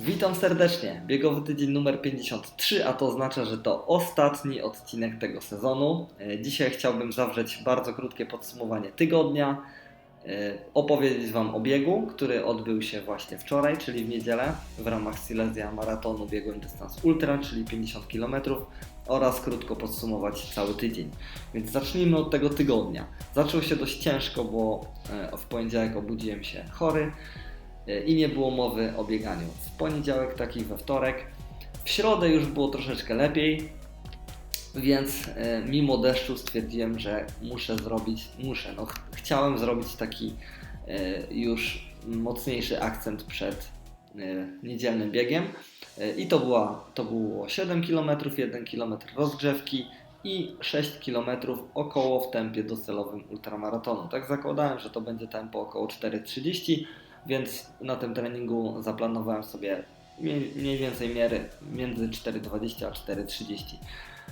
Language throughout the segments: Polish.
Witam serdecznie. Biegowy tydzień numer 53, a to oznacza, że to ostatni odcinek tego sezonu. E, Dzisiaj chciałbym zawrzeć bardzo krótkie podsumowanie tygodnia, e, opowiedzieć Wam o biegu, który odbył się właśnie wczoraj, czyli w niedzielę, w ramach Silesia Maratonu biegłem dystans ultra, czyli 50 km oraz krótko podsumować cały tydzień. Więc zacznijmy od tego tygodnia. Zaczął się dość ciężko, bo e, w poniedziałek obudziłem się chory i nie było mowy o bieganiu. W poniedziałek, tak i we wtorek. W środę już było troszeczkę lepiej, więc e, mimo deszczu stwierdziłem, że muszę zrobić, muszę, no ch- chciałem zrobić taki e, już mocniejszy akcent przed e, niedzielnym biegiem. I to, była, to było 7 km, 1 km rozgrzewki i 6 km około w tempie docelowym ultramaratonu. Tak zakładałem, że to będzie tempo około 4,30 więc na tym treningu zaplanowałem sobie mniej, więcej miery między 4,20 a 4,30.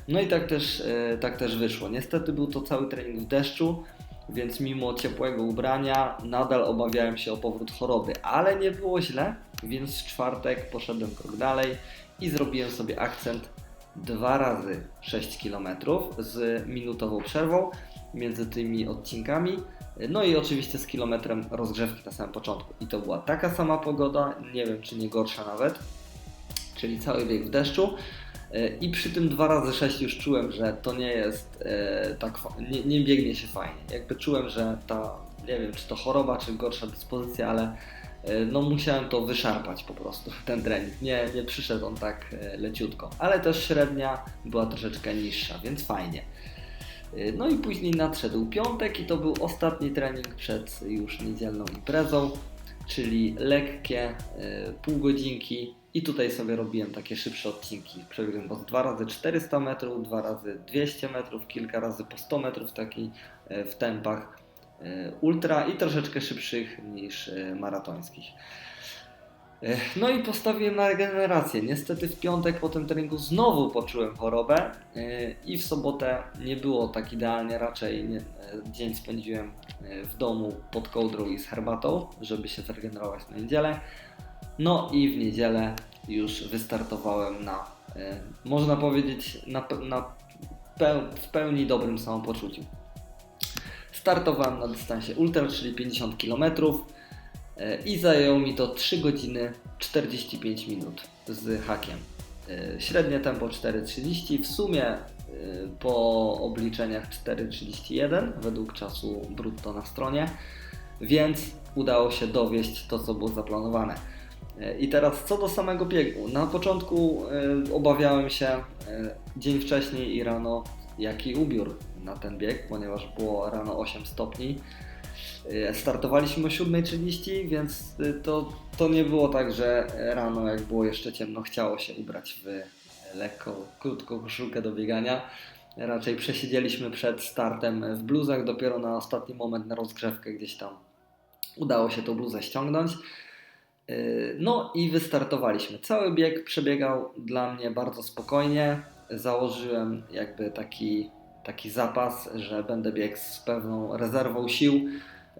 No i tak też, e, tak też wyszło. Niestety był to cały trening w deszczu, więc mimo ciepłego ubrania nadal obawiałem się o powrót choroby, ale nie było źle, więc w czwartek poszedłem krok dalej i zrobiłem sobie akcent dwa razy 6 km z minutową przerwą między tymi odcinkami. No i oczywiście z kilometrem rozgrzewki na samym początku. I to była taka sama pogoda, nie wiem czy nie gorsza nawet, czyli cały bieg w deszczu. E, I przy tym 2 razy 6 już czułem, że to nie jest e, tak, nie, nie biegnie się fajnie. Jakby czułem, że ta, nie wiem czy to choroba, czy gorsza dyspozycja, ale e, no musiałem to wyszarpać po prostu, ten trening. Nie, nie przyszedł on tak leciutko. Ale też średnia była troszeczkę niższa, więc fajnie. E, No i później nadszedł piątek i to był ostatni trening przed już niedzielną imprezą, czyli lekkie y, pół godzinki i tutaj sobie robiłem takie szybsze odcinki. Przebiegłem po 2 razy 400 metrów, 2 razy 200 metrów, kilka razy po 100 metrów taki y, w tempach ultra i troszeczkę szybszych niż maratońskich. No i postawiłem na regenerację. Niestety w piątek po tym treningu znowu poczułem chorobę y, i w sobotę nie było tak idealnie, raczej nie, y, dzień spędziłem y, w domu pod kołdrą i z herbatą, żeby się zregenerować na niedzielę. No i w niedzielę już wystartowałem na, można powiedzieć, na, na peł- w pełni dobrym samopoczuciu. Startowałem na dystansie ultra, czyli 50 km e, i zajęło mi to 3 godziny 45 minut z hakiem. E, Średnie tempo 4,30, w sumie e, po obliczeniach 4,31 według czasu brutto na stronie, więc udało się dowieść to, co było zaplanowane. E, I teraz co do samego biegu. Na początku e, obawiałem się e, dzień wcześniej i rano, jaki ubiór na ten bieg, ponieważ było rano 8 stopni. E, Startowaliśmy o 7.30, więc e, to, to nie było tak, że rano, jak było jeszcze ciemno, chciało się ubrać w lekką, krótką koszulkę do biegania. Raczej przesiedzieliśmy przed startem w bluzach, dopiero na ostatni moment na rozgrzewkę gdzieś tam udało się tą bluzę ściągnąć. No i wystartowaliśmy. Cały bieg przebiegał dla mnie bardzo spokojnie. Założyłem jakby taki, taki zapas, że będę biegł z pewną rezerwą sił.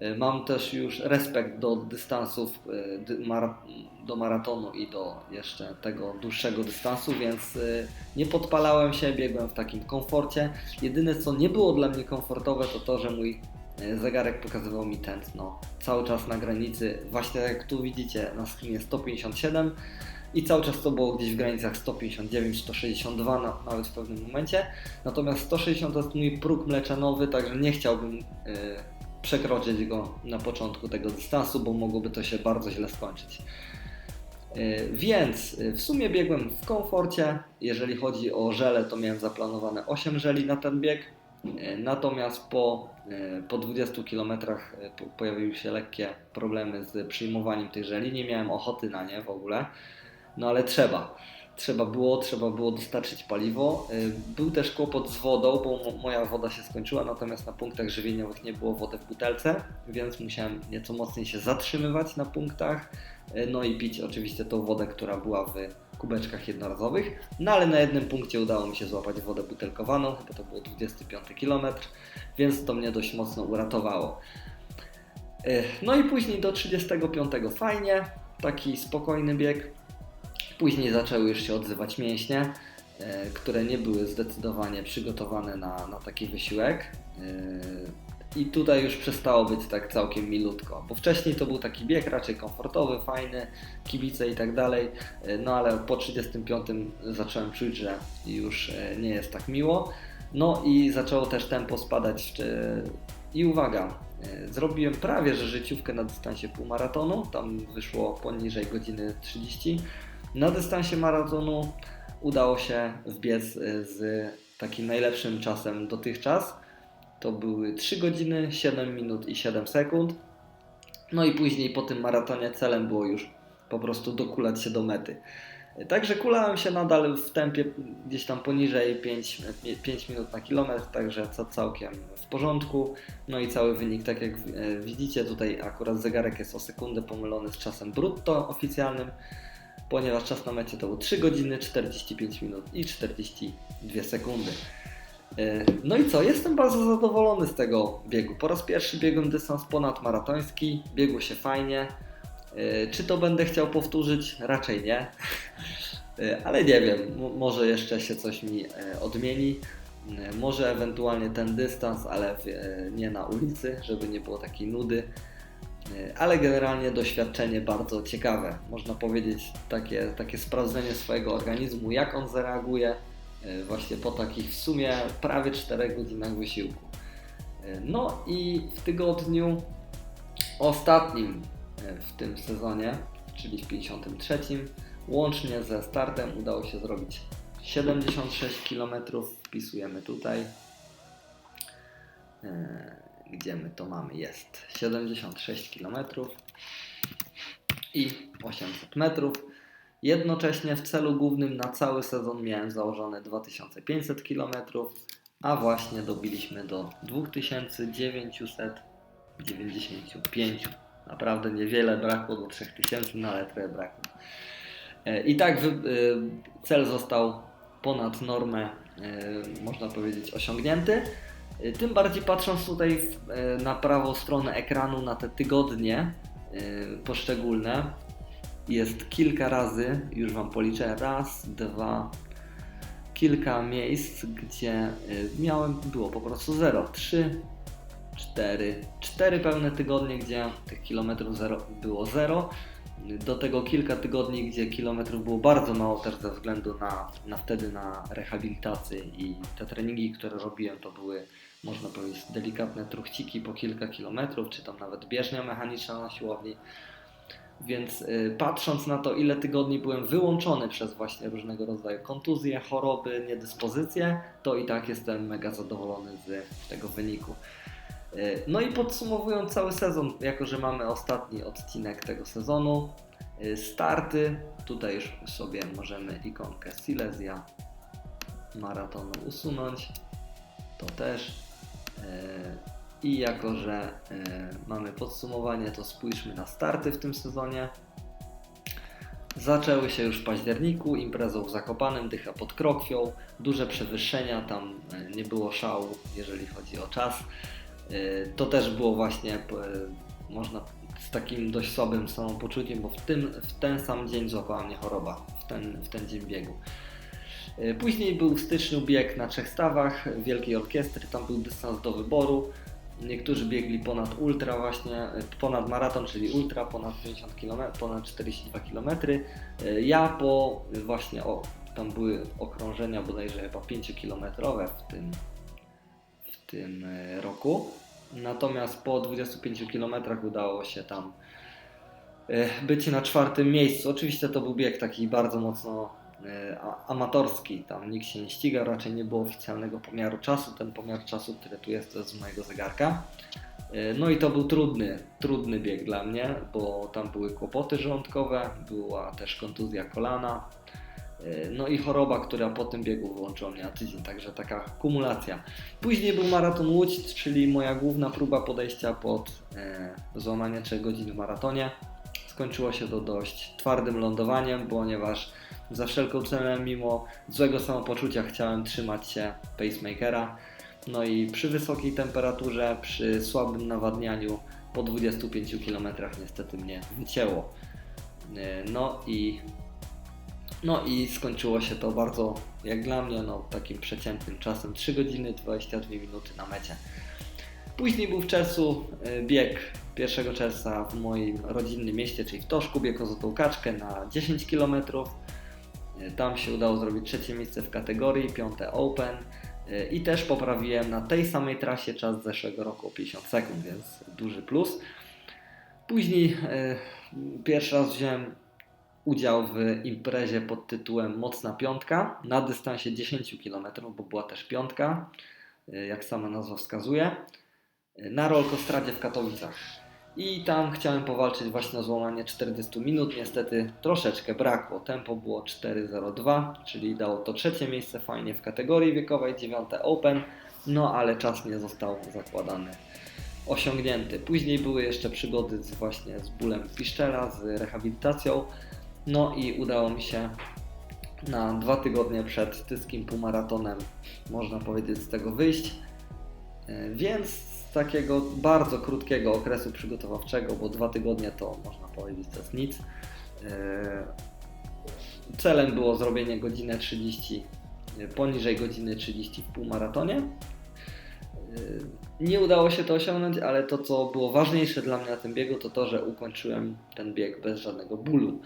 Yy, Mam też już respekt do dystansów, yy, dy- mara- do maratonu i do jeszcze tego dłuższego dystansu, więc yy, nie podpalałem się, biegłem w takim komforcie. Jedyne co nie było dla mnie komfortowe to to, że mój E, zegarek pokazywał mi tętno cały czas na granicy, właśnie jak tu widzicie na screenie 157 i cały czas to było gdzieś w granicach 159, 162 na, nawet w pewnym momencie. Natomiast 160 to jest mój próg mleczanowy, także nie chciałbym e, przekroczyć go na początku tego dystansu, bo mogłoby to się bardzo źle skończyć. E, Więc e, w sumie biegłem w komforcie. Jeżeli chodzi o żele, to miałem zaplanowane 8 żeli na ten bieg. E, Natomiast po, po 20 km po, pojawiły się lekkie problemy z przyjmowaniem tych żeli. Nie miałem ochoty na nie w ogóle, no ale trzeba. Trzeba było, trzeba było dostarczyć paliwo. E, Był też kłopot z wodą, bo mo- moja woda się skończyła, natomiast na punktach żywieniowych nie było wody w butelce, więc musiałem nieco mocniej się zatrzymywać na punktach. E, No i pić oczywiście tą wodę, która była w kubeczkach jednorazowych. No ale na jednym punkcie udało mi się złapać wodę butelkowaną, chyba to było 25 km, więc to mnie dość mocno uratowało. E, No i później do 35 fajnie, taki spokojny bieg. Później zaczęły już się odzywać mięśnie, e, które nie były zdecydowanie przygotowane na, na taki wysiłek. E, I tutaj już przestało być tak całkiem milutko, bo wcześniej to był taki bieg raczej komfortowy, fajny, kibice i tak dalej, e, no ale po 35 zacząłem czuć, że już nie jest tak miło. No i zaczęło też tempo spadać. I uwaga, zrobiłem prawie że życiówkę na dystansie półmaratonu, tam wyszło poniżej godziny 30. Na dystansie maratonu udało się wbiec e, z takim najlepszym czasem dotychczas. To były 3 godziny, 7 minut i 7 sekund. No i później po tym maratonie celem było już po prostu dokulać się do mety. Także kulałem się nadal w tempie gdzieś tam poniżej 5, 5 minut na kilometr, także co całkiem w porządku. No i cały wynik, tak jak e, widzicie, tutaj akurat zegarek jest o sekundę pomylony z czasem brutto oficjalnym, ponieważ czas na mecie to był 3 godziny, 45 minut i 42 sekundy. E, No i co? Jestem bardzo zadowolony z tego biegu. Po raz pierwszy biegłem dystans ponadmaratoński, biegło się fajnie. E, Czy to będę chciał powtórzyć? Raczej nie. E, Ale nie wiem, może jeszcze się coś mi odmieni. Może ewentualnie ten dystans, ale nie na ulicy, żeby nie było takiej nudy. E, Ale generalnie doświadczenie bardzo ciekawe. Można powiedzieć takie, takie sprawdzenie swojego organizmu, jak on zareaguje e, właśnie po takich w sumie prawie 4 godzinach wysiłku. E, No i w tygodniu ostatnim w tym sezonie, czyli w 53, łącznie ze startem udało się zrobić 76 km. Wpisujemy tutaj. Gdzie my to mamy? Jest 76 km i 800 metrów. Jednocześnie w celu głównym na cały sezon miałem założone 2500 km, a właśnie dobiliśmy do 2995. Naprawdę niewiele brakło do 3000, no ale trochę brakło. E, I tak e, cel został ponad normę, e, można powiedzieć, osiągnięty. E, Tym bardziej patrząc tutaj e, na prawą stronę ekranu na te tygodnie e, poszczególne, jest kilka razy, już Wam policzę, raz, dwa, kilka miejsc, gdzie y, miałem, było po prostu zero, trzy, cztery, cztery pełne tygodnie, gdzie tych kilometrów zero, było zero, do tego kilka tygodni, gdzie kilometrów było bardzo mało też ze względu na, na wtedy na rehabilitację i te treningi, które robiłem to były można powiedzieć delikatne truchciki po kilka kilometrów, czy tam nawet bieżnia mechaniczna na siłowni. Więc y, patrząc na to, ile tygodni byłem wyłączony przez właśnie różnego rodzaju kontuzje, choroby, niedyspozycje, to i tak jestem mega zadowolony z tego wyniku. Y, No i podsumowując cały sezon, jako że mamy ostatni odcinek tego sezonu, y, starty, tutaj już sobie możemy ikonkę Silesia maratonu usunąć, to też. Y, I jako, że e, mamy podsumowanie, to spójrzmy na starty w tym sezonie. Zaczęły się już w październiku, imprezą w Zakopanem, Dycha pod Krokwią, duże przewyższenia, tam e, nie było szału, jeżeli chodzi o czas. E, To też było właśnie, e, można z takim dość słabym samopoczuciem, bo w, tym, w ten sam dzień złapała mnie choroba, w ten, w ten dzień biegu. E, Później był w styczniu bieg na trzech stawach Wielkiej Orkiestry, tam był dystans do wyboru. Niektórzy biegli ponad ultra właśnie, e, ponad maraton, czyli ultra, ponad 50 km, ponad 42 km. E, Ja po właśnie, o, tam były okrążenia bodajże chyba 5-kilometrowe w tym, w tym roku. Natomiast po 25 km udało się tam być na czwartym miejscu. Oczywiście to był bieg taki bardzo mocno amatorski, tam nikt się nie ściga, raczej nie było oficjalnego pomiaru czasu. Ten pomiar czasu, który tu jest, to jest z mojego zegarka. E, No i to był trudny, trudny bieg dla mnie, bo tam były kłopoty żołądkowe, była też kontuzja kolana, e, no i choroba, która po tym biegu wyłączyła mnie na tydzień, także taka kumulacja. Później był maraton Łódź, czyli moja główna próba podejścia pod e, złamanie 3 godzin w maratonie. Skończyło się to dość twardym lądowaniem, ponieważ za wszelką cenę, mimo złego samopoczucia, chciałem trzymać się pacemakera. No i przy wysokiej temperaturze, przy słabym nawadnianiu, po 25 km niestety mnie wycięło. E, No i No i skończyło się to bardzo, jak dla mnie, no, takim przeciętnym czasem 3 godziny 22 minuty na mecie. Później był w czerwcu y, bieg 1 czerwca w moim rodzinnym mieście, czyli w Toszku, bieg o Złotą Kaczkę na 10 km. Tam się udało zrobić trzecie miejsce w kategorii, piąte Open y, i też poprawiłem na tej samej trasie czas z zeszłego roku o 50 sekund, więc duży plus. Później y, pierwszy raz wziąłem udział w imprezie pod tytułem Mocna Piątka na dystansie 10 km, bo była też piątka, jak sama nazwa wskazuje na rolkostradzie w Katowicach. I tam chciałem powalczyć właśnie o złamanie 40 minut. Niestety troszeczkę brakło. Tempo było 4.02, czyli dało to trzecie miejsce fajnie w kategorii wiekowej, dziewiąte Open. No ale czas nie został zakładany, osiągnięty. Później były jeszcze przygody z, właśnie z bólem piszczela, z rehabilitacją. No i udało mi się na dwa tygodnie przed tyskim półmaratonem, można powiedzieć, z tego wyjść. E, więc takiego bardzo krótkiego okresu przygotowawczego, bo dwa tygodnie to można powiedzieć to jest nic. E, celem było zrobienie godziny 30, poniżej godziny 30 w półmaratonie. E, nie udało się to osiągnąć, ale to co było ważniejsze dla mnie na tym biegu to to, że ukończyłem ten bieg bez żadnego bólu.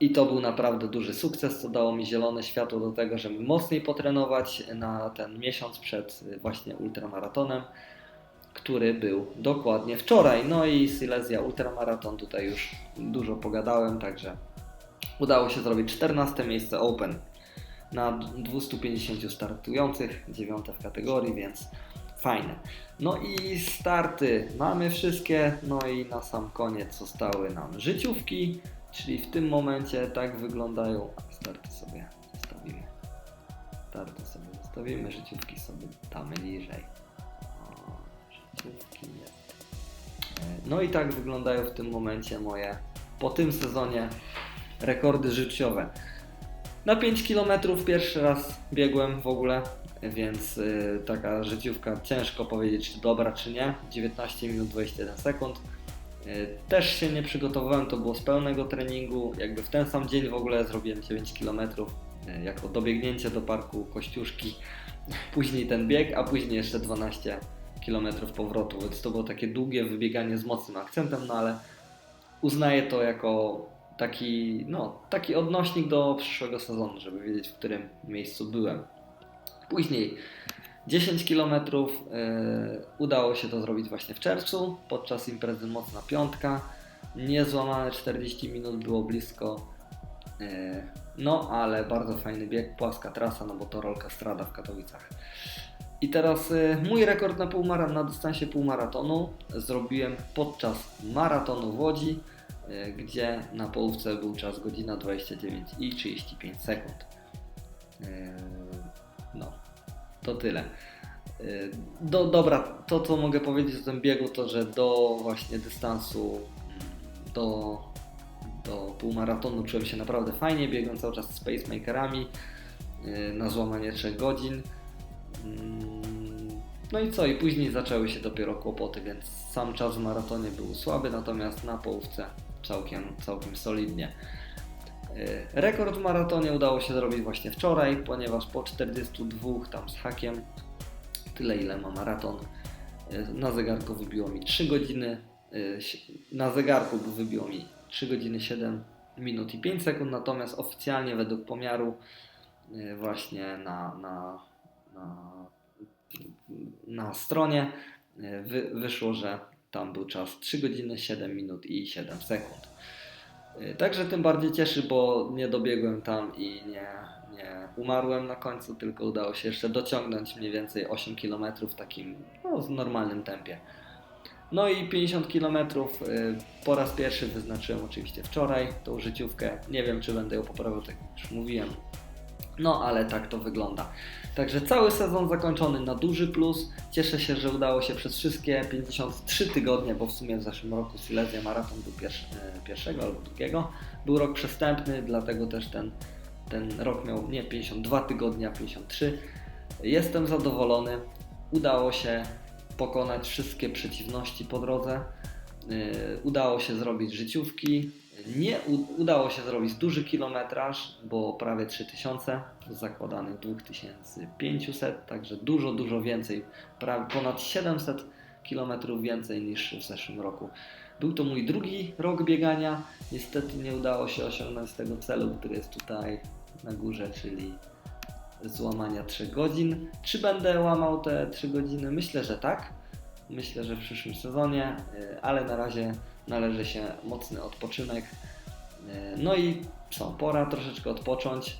I to był naprawdę duży sukces, co dało mi zielone światło do tego, żeby mocniej potrenować na ten miesiąc przed właśnie ultramaratonem który był dokładnie wczoraj. No i Silesia Ultramaraton, tutaj już dużo pogadałem, także udało się zrobić 14 miejsce Open na 250 startujących, 9 w kategorii, więc fajne. No i starty mamy wszystkie, no i na sam koniec zostały nam życiówki, czyli w tym momencie tak wyglądają. Starty sobie zostawimy. Starty sobie zostawimy, życiówki sobie damy niżej. No i tak wyglądają w tym momencie moje po tym sezonie rekordy życiowe. Na 5 km pierwszy raz biegłem w ogóle, więc yy, taka życiówka ciężko powiedzieć, czy dobra, czy nie. 19 minut 21 sekund. Yy, też się nie przygotowałem, to było z pełnego treningu. Jakby w ten sam dzień w ogóle zrobiłem 9 km yy, jako dobiegnięcie do parku Kościuszki. Później ten bieg, a później jeszcze 12 kilometrów powrotu, więc to było takie długie wybieganie z mocnym akcentem, no ale uznaję to jako taki, no, taki odnośnik do przyszłego sezonu, żeby wiedzieć, w którym miejscu byłem. Później 10 km yy, udało się to zrobić właśnie w czerwcu podczas imprezy Mocna Piątka. Niezłamane 40 minut było blisko. Yy, no, ale bardzo fajny bieg, płaska trasa, no bo to rolka strada w Katowicach. I teraz y, mój rekord na, półmara- na dystansie półmaratonu zrobiłem podczas maratonu w Łodzi, y, gdzie na połówce był czas godzina 29 i 35 sekund. Y, no, to tyle. Do, dobra, to co mogę powiedzieć o tym biegu, to że do właśnie dystansu mm, do, do półmaratonu czułem się naprawdę fajnie, biegłem cały czas z pacemakerami na złamanie 3 godzin. No i co? I później zaczęły się dopiero kłopoty, więc sam czas w maratonie był słaby, natomiast na połówce całkiem, całkiem solidnie. Y, rekord w maratonie udało się zrobić właśnie wczoraj, ponieważ po 42 tam z hakiem, tyle ile ma maraton, y, na zegarku wybiło mi 3 godziny, y, na zegarku wybiło mi 3 godziny 7 minut i 5 sekund, natomiast oficjalnie według pomiaru właśnie na, na na, na stronie wy, wyszło, że tam był czas 3 godziny 7 minut i 7 sekund. Także tym bardziej cieszy, bo nie dobiegłem tam i nie, nie umarłem na końcu, tylko udało się jeszcze dociągnąć mniej więcej 8 km w takim no, normalnym tempie. No i 50 km e, po raz pierwszy wyznaczyłem oczywiście wczoraj tą życiówkę. Nie wiem, czy będę ją poprawiał, tak jak już mówiłem. No ale tak to wygląda. Także cały sezon zakończony na duży plus. Cieszę się, że udało się przez wszystkie 53 tygodnie, bo w sumie w zeszłym roku Silesia Marathon był pierwszy, e, pierwszego albo drugiego. Był rok przestępny, dlatego też ten, ten rok miał nie 52 tygodnie, a 53. Jestem zadowolony. Udało się pokonać wszystkie przeciwności po drodze. E, udało się zrobić życiówki. Nie udało się zrobić duży kilometraż, bo prawie 3000 z zakładanych 2500, także dużo, dużo więcej, prawie ponad 700 kilometrów więcej niż w zeszłym roku. Był to mój drugi rok biegania. Niestety nie udało się osiągnąć tego celu, który jest tutaj na górze, czyli złamania 3 godzin. Czy będę łamał te 3 godziny? Myślę, że tak. Myślę, że w przyszłym sezonie, y, ale na razie należy się mocny odpoczynek. Y, No i co, pora troszeczkę odpocząć,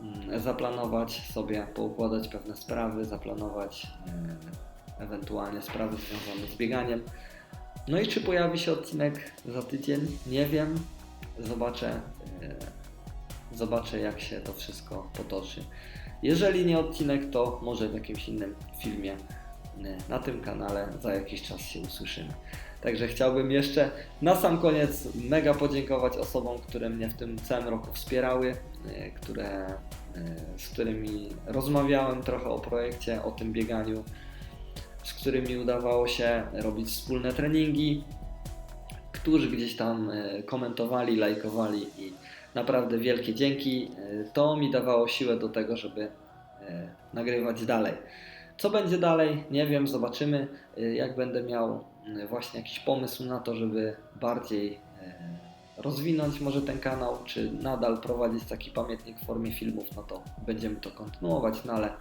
mm, zaplanować sobie, poukładać pewne sprawy, zaplanować y, ewentualnie sprawy związane z bieganiem. No i czy pojawi się odcinek za tydzień? Nie wiem. Zobaczę, y, zobaczę jak się to wszystko potoczy. Jeżeli nie odcinek, to może w jakimś innym filmie na tym kanale za jakiś czas się usłyszymy. Także chciałbym jeszcze na sam koniec mega podziękować osobom, które mnie w tym całym roku wspierały, y, które, y, z którymi rozmawiałem trochę o projekcie, o tym bieganiu, z którymi udawało się robić wspólne treningi, którzy gdzieś tam y, komentowali, lajkowali i naprawdę wielkie dzięki. To mi dawało siłę do tego, żeby nagrywać dalej. Co będzie dalej? Nie wiem, zobaczymy. Y, Jak będę miał y, właśnie jakiś pomysł na to, żeby bardziej y, rozwinąć może ten kanał, czy nadal prowadzić taki pamiętnik w formie filmów, no to będziemy to kontynuować, no ale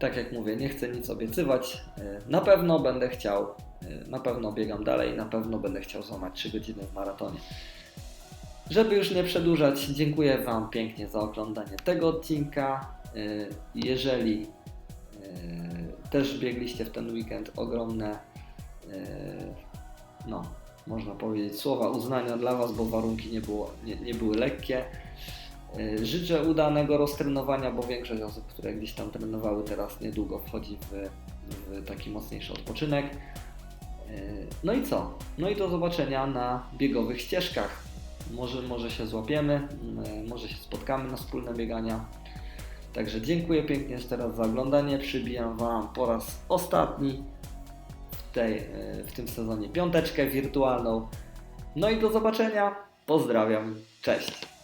tak jak mówię, nie chcę nic obiecywać. Na pewno będę chciał, na pewno biegam dalej, na pewno będę chciał złamać 3 godziny w maratonie. Żeby już nie przedłużać, dziękuję Wam pięknie za oglądanie tego odcinka. Jeżeli też biegliście w ten weekend, ogromne, y, no, można powiedzieć, słowa uznania dla Was, bo warunki nie, było, nie, nie były lekkie. Y, Życzę udanego roztrenowania, bo większość osób, które gdzieś tam trenowały teraz niedługo wchodzi w, w taki mocniejszy odpoczynek. No i co? No i do zobaczenia na biegowych ścieżkach. Może, może się złapiemy, może się spotkamy na wspólne biegania. Także dziękuję pięknie jeszcze raz za oglądanie. Przybijam Wam po raz ostatni w, tej, y, w tym sezonie piąteczkę wirtualną. No i do zobaczenia. Pozdrawiam. Cześć.